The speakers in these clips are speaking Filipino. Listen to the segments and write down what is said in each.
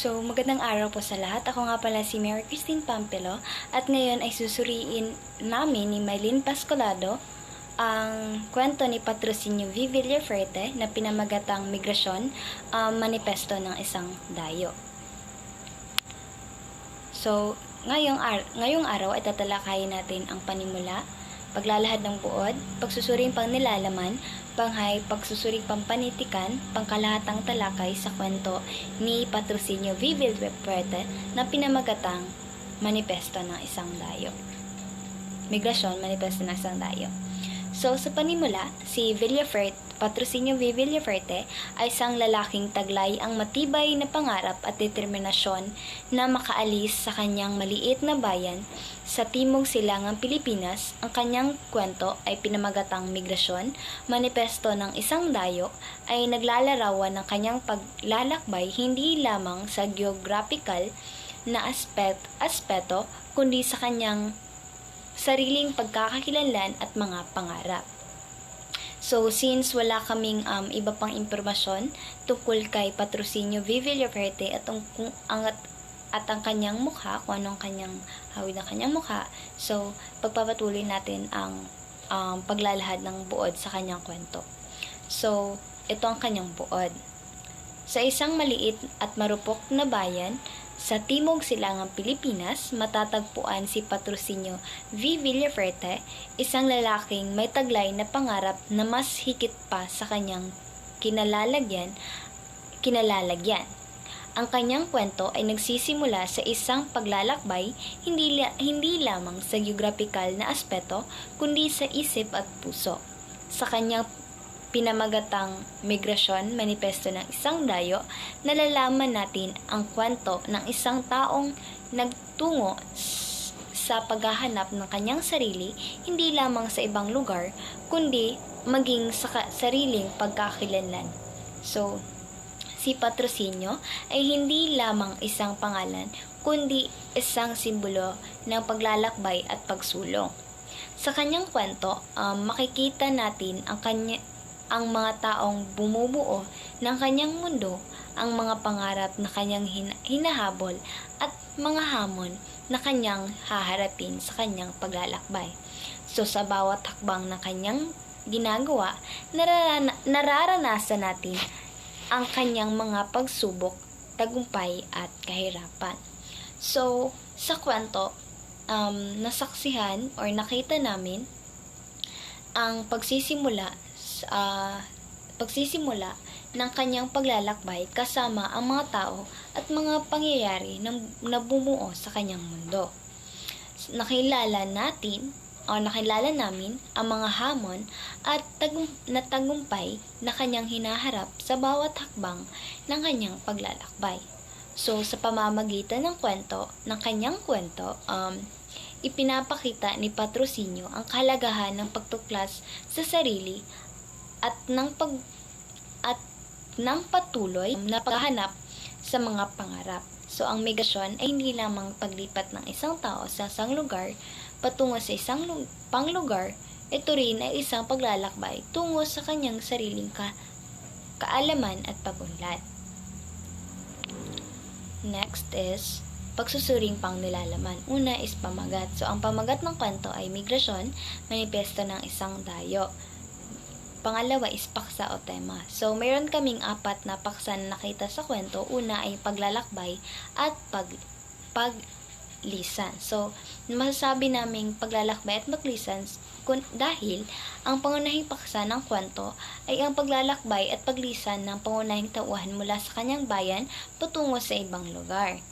So, magandang araw po sa lahat. Ako nga pala si Mary Christine Pampelo at ngayon ay susuriin namin ni Maylene Pascolado ang kwento ni Patrocinio V. Villaferte na pinamagatang Migrasyon, ang manifesto ng isang dayo. So, ngayong, ar- ngayong araw ay tatalakayin natin ang panimula, paglalahad ng buod, pagsusuring pang nilalaman, panghay, pagsusuring pang panitikan, pangkalahatang talakay sa kwento ni Patrocinio V. Villaferte na pinamagatang Manifesto ng Isang Dayo. Migrasyon, Manifesto ng Isang Dayo. So, sa panimula, si Villaferte, Patrocinio V. Villaferte ay isang lalaking taglay ang matibay na pangarap at determinasyon na makaalis sa kanyang maliit na bayan sa timog silangang Pilipinas. Ang kanyang kwento ay pinamagatang migrasyon, manifesto ng isang dayo ay naglalarawan ng kanyang paglalakbay hindi lamang sa geographical na aspet, aspeto kundi sa kanyang sariling pagkakakilanlan at mga pangarap. So, since wala kaming um, iba pang impormasyon tungkol kay Patrocinio V. Villaferte at ang, kung, ang, at, at ang kanyang mukha, kung anong kanyang hawid ng kanyang mukha, so, pagpapatuloy natin ang um, paglalahad ng buod sa kanyang kwento. So, ito ang kanyang buod. Sa isang maliit at marupok na bayan, sa Timog Silangang Pilipinas, matatagpuan si Patrocinio V. Villaferte, isang lalaking may taglay na pangarap na mas higit pa sa kanyang kinalalagyan, kinalalagyan. Ang kanyang kwento ay nagsisimula sa isang paglalakbay hindi, hindi lamang sa geographical na aspeto, kundi sa isip at puso. Sa kanyang pinamagatang Migrasyon, Manifesto ng Isang Dayo, nalalaman natin ang kwento ng isang taong nagtungo sa paghahanap ng kanyang sarili, hindi lamang sa ibang lugar, kundi maging sa sariling pagkakilanlan. So, si Patrocinio ay hindi lamang isang pangalan, kundi isang simbolo ng paglalakbay at pagsulong. Sa kanyang kwento, um, makikita natin ang kanya, ang mga taong bumubuo ng kanyang mundo, ang mga pangarap na kanyang hin- hinahabol at mga hamon na kanyang haharapin sa kanyang paglalakbay. So sa bawat hakbang na kanyang ginagawa, nararana- nararanasan natin ang kanyang mga pagsubok, tagumpay at kahirapan. So, sa kwento, um, nasaksihan or nakita namin ang pagsisimula sa pagsisimula ng kanyang paglalakbay kasama ang mga tao at mga pangyayari na, na bumuo sa kanyang mundo. Nakilala natin o nakilala namin ang mga hamon at tagum, na na kanyang hinaharap sa bawat hakbang ng kanyang paglalakbay. So, sa pamamagitan ng kwento, ng kanyang kwento, um, ipinapakita ni Patrocinio ang kahalagahan ng pagtuklas sa sarili at ng pag at ng patuloy na paghahanap sa mga pangarap. So, ang migrasyon ay hindi lamang paglipat ng isang tao sa isang lugar patungo sa isang lu- panglugar, ito rin ay isang paglalakbay tungo sa kanyang sariling ka kaalaman at pagunlad. Next is pagsusuring pang nilalaman. Una is pamagat. So, ang pamagat ng kwento ay migrasyon, manifesto ng isang dayo. Pangalawa is paksa o tema. So, mayroon kaming apat na paksa na nakita sa kwento. Una ay paglalakbay at pag, paglisan. So, masasabi naming paglalakbay at maglisan kun, dahil ang pangunahing paksa ng kwento ay ang paglalakbay at paglisan ng pangunahing tauhan mula sa kanyang bayan patungo sa ibang lugar.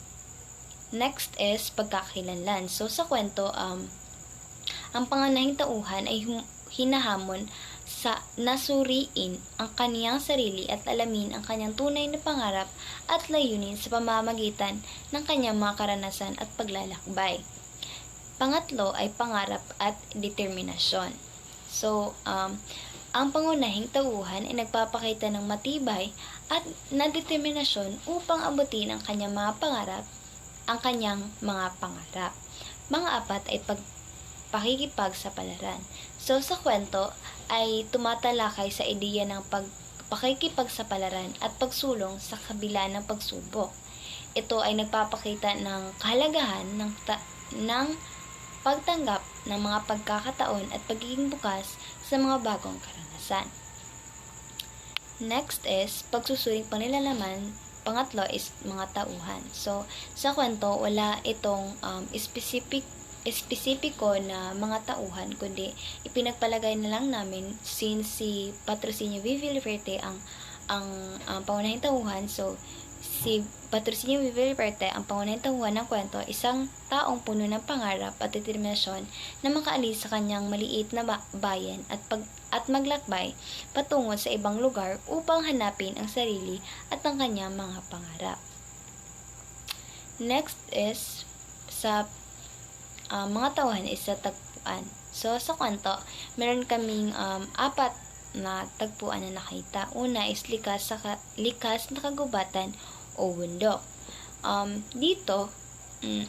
Next is pagkakakilanlan. So, sa kwento, um, ang pangunahing tauhan ay hum- hinahamon sa nasuriin ang kaniyang sarili at alamin ang kanyang tunay na pangarap at layunin sa pamamagitan ng kanyang mga karanasan at paglalakbay. Pangatlo ay pangarap at determinasyon. So, um, ang pangunahing tauhan ay nagpapakita ng matibay at na determinasyon upang abutin ang kanyang mga pangarap, ang kanyang mga pangarap. Mga apat ay pag pakikipagsapalaran. So, sa kwento ay tumatalakay sa ideya ng pag pakikipagsapalaran at pagsulong sa kabila ng pagsubok. ito ay nagpapakita ng kahalagahan ng, ta- ng pagtanggap ng mga pagkakataon at pagiging bukas sa mga bagong karanasan. Next is pagsusuring panilalaman. Pangatlo is mga tauhan. So, sa kwento, wala itong um, specific espesipiko na mga tauhan, kundi ipinagpalagay na lang namin since si Patrocinio V. Ang ang, ang pangunahing tauhan. So, si Patrocinio V. Ang pangunahing tauhan ng kwento, isang taong puno ng pangarap at determinasyon na makaalis sa kanyang maliit na ba- bayan at pag at maglakbay patungo sa ibang lugar upang hanapin ang sarili at ang kanyang mga pangarap. Next is sa uh, mga tauhan is sa tagpuan. So, sa kwento, meron kaming um, apat na tagpuan na nakita. Una is likas, sa ka- likas na kagubatan o bundok. Um, dito, mm,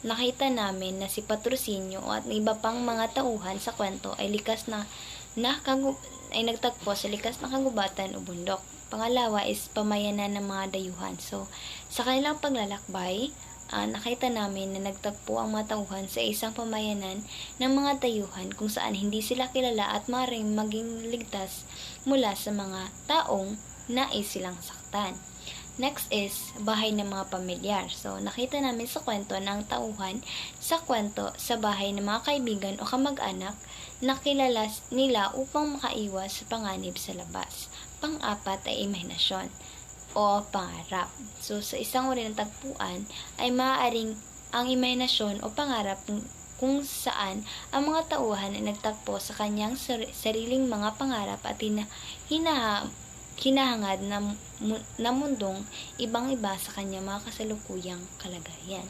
nakita namin na si Patrocinio at iba pang mga tauhan sa kwento ay likas na, na kagu- ay nagtagpo sa likas na kagubatan o bundok. Pangalawa is pamayanan ng mga dayuhan. So, sa kanilang paglalakbay, ah, nakita namin na nagtagpo ang mga tauhan sa isang pamayanan ng mga dayuhan kung saan hindi sila kilala at maaaring maging ligtas mula sa mga taong nais silang saktan. Next is bahay ng mga pamilyar. So, nakita namin sa kwento ng tauhan sa kwento sa bahay ng mga kaibigan o kamag-anak na kilala nila upang makaiwas sa panganib sa labas. Pang-apat ay imahinasyon o pangarap. So, sa isang uri ng tagpuan ay maaaring ang imahinasyon o pangarap kung- saan ang mga tauhan ay nagtagpo sa kanyang sar- sariling mga pangarap at hina, hinaha, hinahangad na, na mundong ibang-iba sa kanyang mga kasalukuyang kalagayan.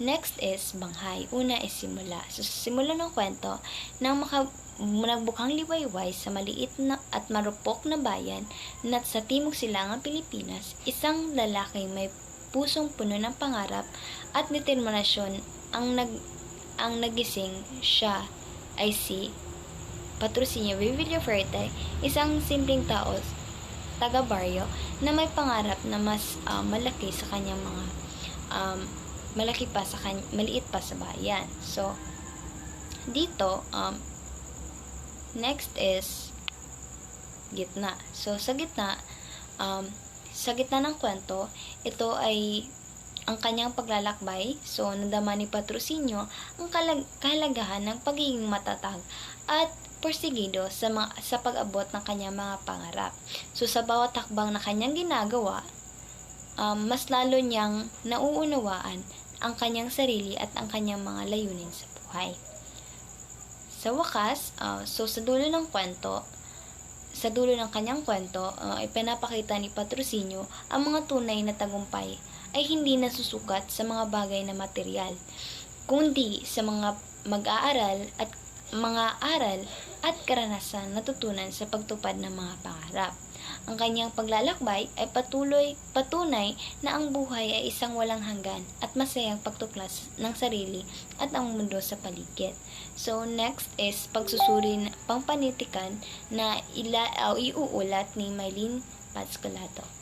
Next is banghay. Una is simula. So, sa simula ng kwento, nang maka, nagbukang liwayway sa maliit na at marupok na bayan na sa timog silangang Pilipinas, isang lalaki may pusong puno ng pangarap at determinasyon ang nag ang nagising siya ay si Patrocinio Villaferte, isang simpleng tao taga baryo na may pangarap na mas ah, malaki sa kanyang mga um, malaki pa sa kanya, maliit pa sa bayan. So, dito, um, next is gitna. So, sa gitna, um, sa gitna ng kwento, ito ay ang kanyang paglalakbay. So, nadama ni Patrocinio ang kalag- kahalagahan ng pagiging matatag at porsigido sa, mga, sa pag-abot ng kanyang mga pangarap. So, sa bawat hakbang na kanyang ginagawa, um, mas lalo niyang nauunawaan ang kanyang sarili at ang kanyang mga layunin sa buhay. Sa wakas, uh, so sa dulo ng kwento, sa dulo ng kanyang kwento, uh, ay pinapakita ni Patrocinio ang mga tunay na tagumpay ay hindi nasusukat sa mga bagay na material, kundi sa mga mag-aaral at mga aral at karanasan natutunan sa pagtupad ng mga pangarap. Ang kanyang paglalakbay ay patuloy, patunay na ang buhay ay isang walang hanggan at masayang pagtuklas ng sarili at ang mundo sa paligid. So, next is pagsusuri ng pangpanitikan na ila, o iuulat ni Maylene Pascolato.